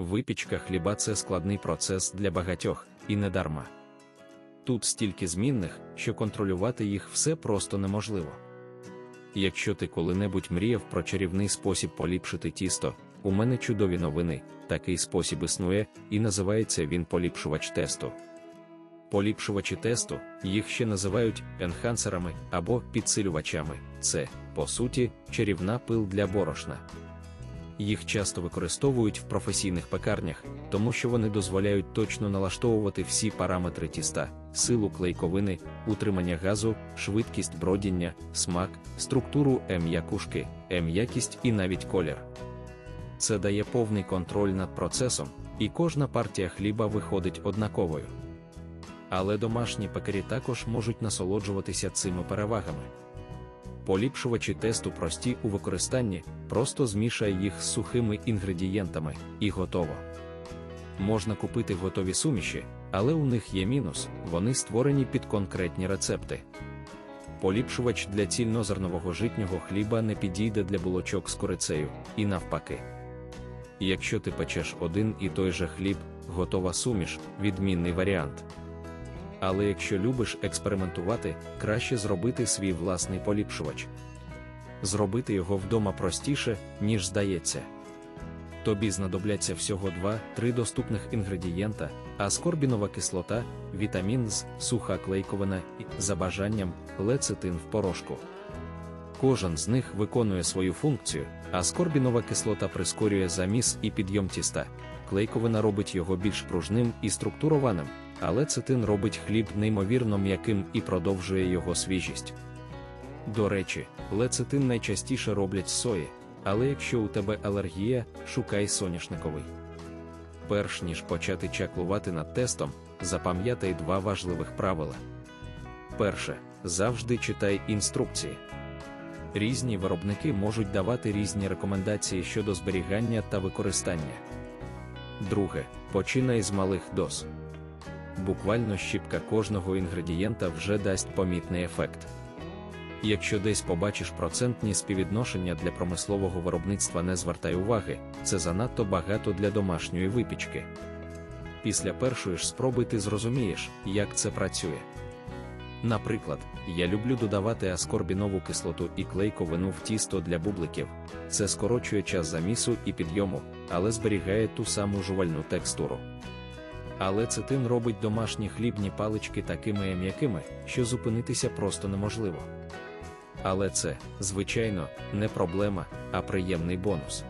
Випічка хліба це складний процес для багатьох, і не дарма. Тут стільки змінних, що контролювати їх все просто неможливо. Якщо ти коли-небудь мріяв про чарівний спосіб поліпшити тісто, у мене чудові новини, такий спосіб існує, і називається він поліпшувач тесту. Поліпшувачі тесту, їх ще називають енхансерами або підсилювачами. Це, по суті, чарівна пил для борошна. Їх часто використовують в професійних пекарнях, тому що вони дозволяють точно налаштовувати всі параметри тіста, силу клейковини, утримання газу, швидкість бродіння, смак, структуру м'якушки, м'якість і навіть колір. Це дає повний контроль над процесом, і кожна партія хліба виходить однаковою. Але домашні пекарі також можуть насолоджуватися цими перевагами. Поліпшувачі тесту прості у використанні, просто змішай їх з сухими інгредієнтами, і готово. Можна купити готові суміші, але у них є мінус, вони створені під конкретні рецепти. Поліпшувач для цільнозернового житнього хліба не підійде для булочок з курицею, і навпаки. Якщо ти печеш один і той же хліб, готова суміш, відмінний варіант. Але якщо любиш експериментувати, краще зробити свій власний поліпшувач. Зробити його вдома простіше, ніж здається. Тобі знадобляться всього 2-3 доступних інгредієнта, аскорбінова кислота, вітамін З, суха клейковина і, за бажанням, лецитин в порошку. Кожен з них виконує свою функцію, аскорбінова кислота прискорює заміс і підйом тіста, клейковина робить його більш пружним і структурованим, але цитин робить хліб неймовірно м'яким і продовжує його свіжість. До речі, лецитин найчастіше роблять з сої, але якщо у тебе алергія, шукай соняшниковий. Перш ніж почати чаклувати над тестом, запам'ятай два важливих правила. Перше, завжди читай інструкції. Різні виробники можуть давати різні рекомендації щодо зберігання та використання. Друге, починай з малих доз. Буквально щіпка кожного інгредієнта вже дасть помітний ефект. Якщо десь побачиш процентні співвідношення для промислового виробництва, не звертай уваги, це занадто багато для домашньої випічки. Після першої ж спроби ти зрозумієш, як це працює. Наприклад, я люблю додавати аскорбінову кислоту і клейковину в тісто для бубликів. Це скорочує час замісу і підйому, але зберігає ту саму жувальну текстуру. Але цитин робить домашні хлібні палички такими м'якими, що зупинитися просто неможливо. Але це, звичайно, не проблема, а приємний бонус.